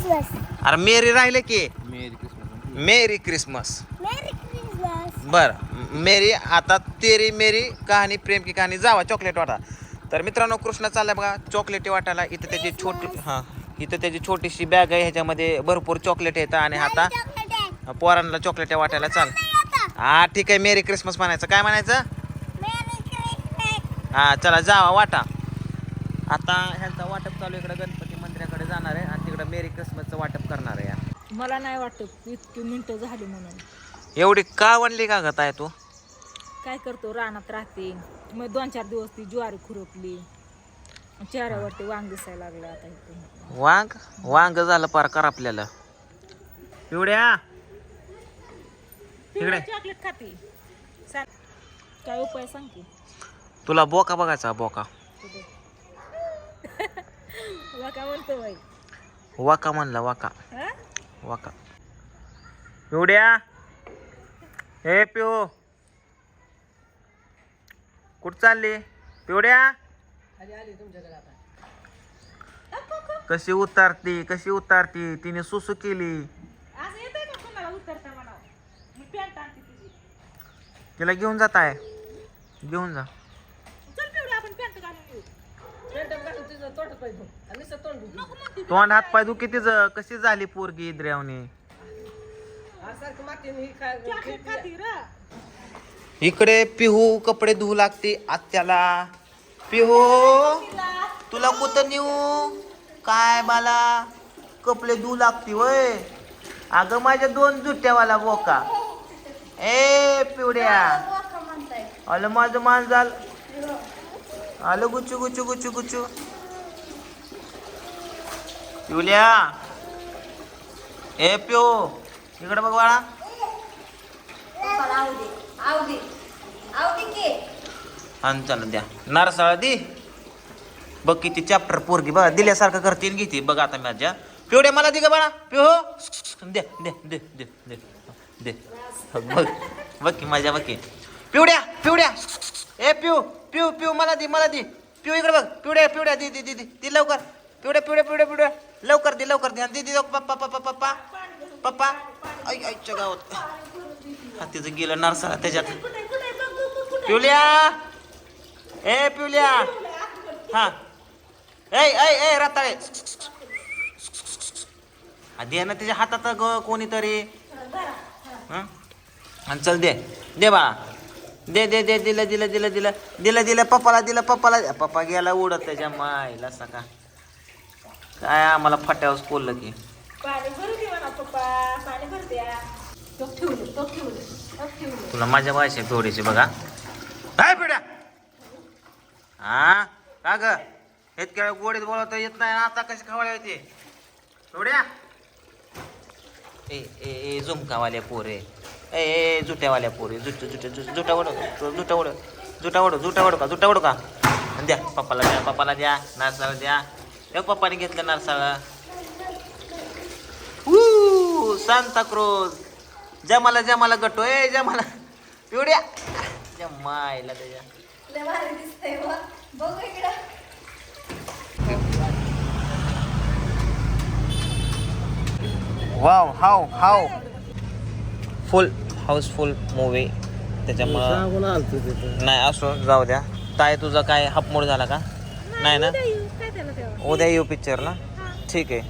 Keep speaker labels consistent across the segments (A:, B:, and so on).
A: Christmas
B: अरे merry राहिले की?
C: Merry Christmas
B: merry Christmas
A: merry Christmas
B: बर. मेरी आता तेरी मेरी कहाणी प्रेम की कहाणी जावा चॉकलेट वाटा. तर मित्रांनो कृष्ण चाललाय बघा चॉकलेटी वाटायला. इथं त्याची छोटी हां इथं त्याची छोटीशी बॅग आहे. ह्याच्यामध्ये भरपूर चॉकलेट येतं आणि आता पोरांना चॉकलेट वाटायला चाल. हा ठीक आहे. मेरी क्रिसमस म्हणायचं. काय म्हणायचं?
A: मेरी क्रिसमस
B: हा चला जावा वाटा. आता ह्यांचा वाटप चालू इकडे. गणपती मंदिराकडे जाणार आहे आणि तिकडे मेरी क्रिसमसचं वाटप करणार आहे या.
D: मला नाही वाटत इतकी मिनटं झाली म्हणून.
B: एवढी का वणली का गत आहे तू?
D: काय करतो? रानात राहते. मग दोन चार दिवस ती ज्वारी खुरपली. चेहऱ्यावरती वांग दिसायला लागलं आता इथे.
B: वांग? वांग झालं पार कर आपल्याला. इकडे.
D: चॉकलेट खाते. सांग काय उपाय सांग की?
B: तुला बोका बघायचा बोका.
D: तुझं. काय म्हणतो बाई.
B: वाका म्हणला वाका.
D: हा?
B: वाका. पिवड्या हे पिऊ. कुठ चालली? पिवड्या? कशी उतारती कशी उतारती? तिने सुसू केली. तिला घेऊन जात आहे घेऊन जा
D: चल पिवळी आपण पॅन्ट घालून येऊ नको म्हणते
B: तोंड हात पाय तिचं. कशी झाली पोरगी
D: खाती र.
B: इकडे पिहू कपडे धुवू लागते आत्याला. पिहू तुला कुठं नेऊ? काय मला? कपडे धुवू लागते वय. अगं माझ्या दोन जुट्यावाला बोका. ए पिवड्या. आलं माझं मान झाल आलं गुचू गुचू गुचू गुचू पिवल्या ए पिऊ. इकडे बघ बाळा. आणि चला द्या. नारसाळा दे. बघ किती चॅप्टर पोरगी बघा दिल्यासारखं करते घेते. बघ आता माझ्या. पिवड्या मला दे का बाळा. पिऊ. दे दे दे दे दे. दे. बघ बघ की माझ्या बघ की. पिवड्या पिवड्या ए पिऊ पिऊ पिऊ मला दे मला दे. पिऊ इकडे बघ. पिवड्या पिवड्या दे दे दे लवकर. पिवड्या पिवड्या पिवड्या पिवड्या लवकर दे लवकर दे. आणि पप्पा पप्पा पप्पा. पप्पा. ऐ ऐच्या गावात. हा तिचं गेलं नरसा त्याच्यात. पिवल्या. ए पिवल्या. हा. ए ऐ ए रताळे. दे ना त्याच्या हातात ग कोणीतरी. आणि चल दे. दे बाळा. दे दे दे दिलं दिलं दिलं दिलं. दिलं दिलं पप्पाला दिलं पप्पाला. पप्पा गेला उडत त्याच्या मायला सका. काय आम्हाला फट्यावर कोललं की?
D: पाणी भरू दे म्हणा पप्पा पाणी भर द्या. तो ठेवलं तो ठेवलं तो ठेवलं
B: तुला माझ्या भाषेत थोडीशी बघा. काय पिढ्या! हा? का ग? इतक्या वेळ गोडीत बोलवता येत नाही आता कशी खावायला येते? थोड्या ए ए ए झुमकावाल्या पोरे. ए ए जुट्यावाल्या पोरे. जुट जुट जुट जुटा वडो जुटा वडो जुटा वडो जुटा वडो का जुटा वडो का? आणि द्या पप्पाला द्या पप्पाला द्या नारसाळा द्या. एक पप्पाने घेतलं नारसाळा. ऊ सांता क्रोज जमाला जमाला गटो. ए जमाला. पिवड्या. जमायला त्याच्या. वाव हाव हाव. फुल हाऊसफुल मूवी त्याच्यामुळं नाही असो जाऊ द्या. काय तुझा काय हापमोड झाला का? नाही ना? उद्या येऊ पिक्चर ना ठीक आहे.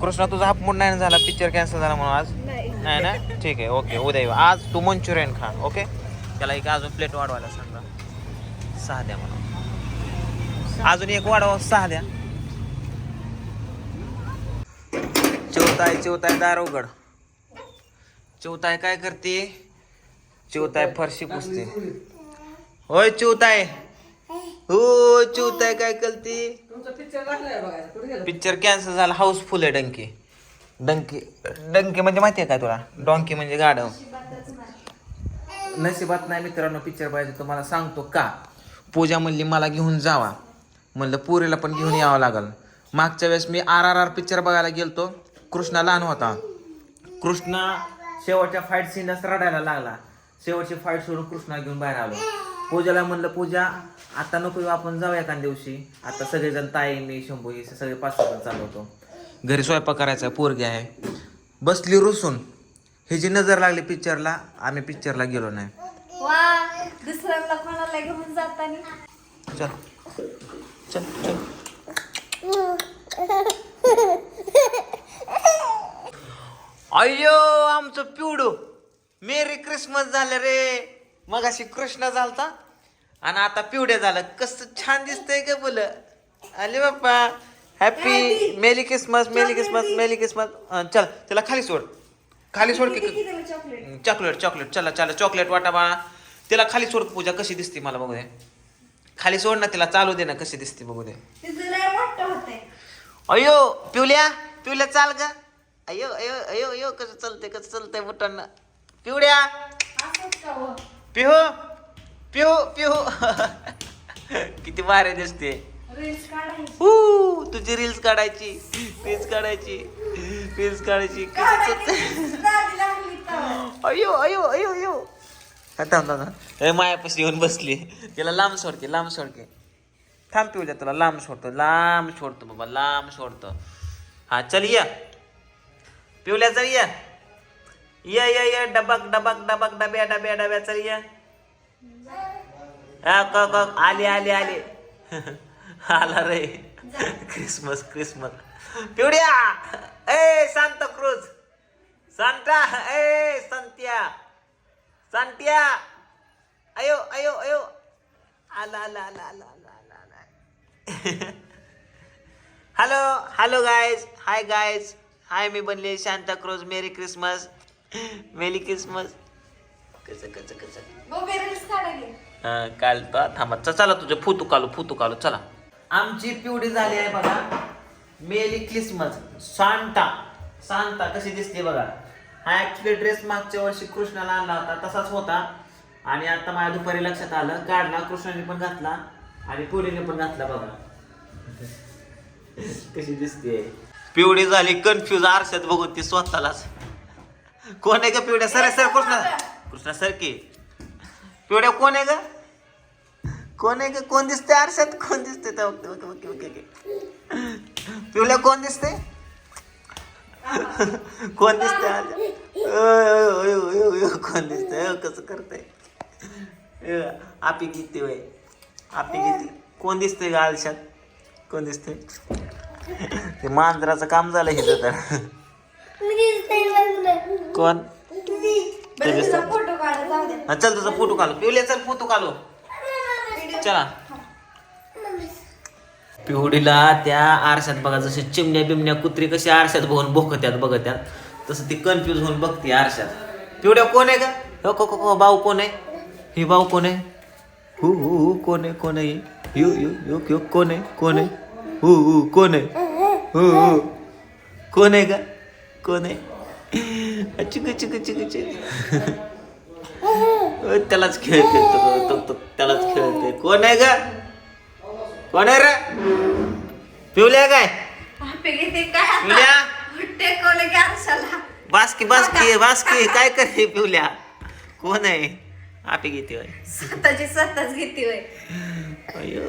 B: कृष्णा तुझा हापमोड नाही ना झाला पिक्चर कॅन्सल झाला म्हणून आज?
D: नाही.
B: नाही ना? ठीक आहे ओके उद्या येऊ. आज तू मंचुरियन खा ओके त्याला एक अजून प्लेट वाढवायला सांगा सहा द्या म्हणा अजून एक वाढवा सहा द्या. चिवताय चिवताय दार उघड. चिवताय काय करते? चिवताय फरशी पुसते. होय चिवताय. हो चिवताय काय करते? पिक्चर कॅन्सल झाला. हाऊसफुल आहे डंकी. डंकी डंकी म्हणजे माहिती आहे काय तुला? डॉंकी म्हणजे गाडव नशिबात नाही मित्रांनो पिक्चर पाहिजे तुम्हाला सांगतो का? पूजा म्हणली मला घेऊन जावा. म्हणलं पुरीला पण घेऊन यावं लागल. मागच्या वेळेस मी आर आर आर पिक्चर बघायला गेलतो. कृष्णा लहान होता. कृष्णा शेवटच्या फाईट सीनच रडायला लागला. शेवटची फाईट सोडून कृष्णा घेऊन बाहेर आलो. पूजाला म्हणलं पूजा आता नको आपण जाऊया एका दिवशी. आता सगळेजण ताई मी शंभू हे सगळे पाच सहा जण चालवतो घरी स्वयंपाक करायचा पोरगी आहे. बसली रुसून. हे जी नजर लागली पिक्चरला आम्ही पिक्चरला गेलो नाही.
C: वा दुसऱ्यांना कोणाला घेऊन जाताना?
B: चल. चल चल. अय्यो आमचं पिवडू. मेरी क्रिसमस झालं रे. मगाशी कृष्ण झालता आणि आता पिवड्या झालं. कसं छान दिसतंय का बोल आले Bappa. Happy merry Christmas merry Christmas merry Christmas चल त्याला खाली सोड. खाली सोड की
C: चॉकलेट
B: चॉकलेट चला चला चॉकलेट वाटा बाळा तिला खाली सोड पूजा. कशी दिसते मला बघू दे. खाली सोड ना तिला चालू दे ना कशी दिसते बघू दे. अयो पिवल्या पिवल्या चाल का अयो अयो अयो अयो कसं चालतंय कसं चालतंय बुटांना पिवड्या. पिहू पिहू पिहू. किती भारी दिसते. हू तुझी रील्स काढायची. रील्स काढायची. रील्स काढायची. अयो अयो अयो अयो. थांब थांब मायापाशी येऊन बसली. तिला लांब सोडते लांब सोडते थांब पिवल्या तुला लांब सोडतो लांब सोडतो बाबा लांब सोडतो. हा चल या. पिवल्या चल या. ये ये ये डबक डबक डबक डब्या डब्या डब्या चल ये आली क- क- आला रे क्रिसमस क्रिसमस पिवड्या ए सांता क्रूज सांता ए संत्या सांत्या अयो अयो अयो आला आला आला आला आला आला आला hello hello guys hi guys hi मी बनले Santa Claus merry Christmas merry Christmas. कसं कसं कसं? हा, काल तर थांबा. चला तुझे फुतू कालू फुतू कालू. चला. आमची पिवडी झाली आहे बघा. मेली क्रिसमस. सांता. सांता कशी दिसते बघा. हा ऍक्च्युली ड्रेस मागच्या वर्षी कृष्णाला आणला होता. तसाच होता. आणि आता माझ्या दुपारी लक्षात आलं. काढला कृष्णाने पण घातला आणि पिवडीने पण घातला बघा. कशी दिसते. पिवडी झाली कन्फ्यूज आरशात बघून ती स्वतःलाच. कोण आहे का पिवड्या? Sir sir Krishna Krishna sir की. पिवड्या कोण आहे का कोण आहे का कोण दिसते आरशात? कोण दिसते okay okay okay okay okay. पिवल्या कोण दिसते कोण दिसते आरशात? कोण दिसते कसं करते आपी गीते वय? आपी गीते कोण दिसते का आरशात? कोण दिसते ते मांजराचं काम झालं हे तर. कोण?
C: बरं तुझा फोटो काढा जाऊ दे.
B: हा, चल तुझा फोटो काढू. पिवल्या चल फोटो काढू. चला. पिवडीला त्या आरशात बघा जसे चिमण्या बिमण्या कुत्री कशी आरशात बघून बोकत्यात बघत्यात तसं ती कन्फ्यूज होऊन बघते आरशात. पिवड्या कोण आहे का हो को को को भाऊ कोण आहे? ही भाऊ कोण आहे? हु हु हु कोण आहे कोण आहे? यू यू यू यू कोण आहे कोण आहे? हु हु कोण आहे? हु हु कोण आहे का कोण आहे? चिक चिक चिक चिक. त्यालाच खेळते त्यालाच खेळते. कोण आहे का कोण आहे रे? पिवल्या काय?
C: आपे घेते काय
B: पिवल्या?
C: टेकवलं की आरशाला
B: बासकी बासकी बासकी काय करे पिवल्या? कोण आहे? आपी घेते
C: स्वतःची स्वतःच घेते
B: अय्यो.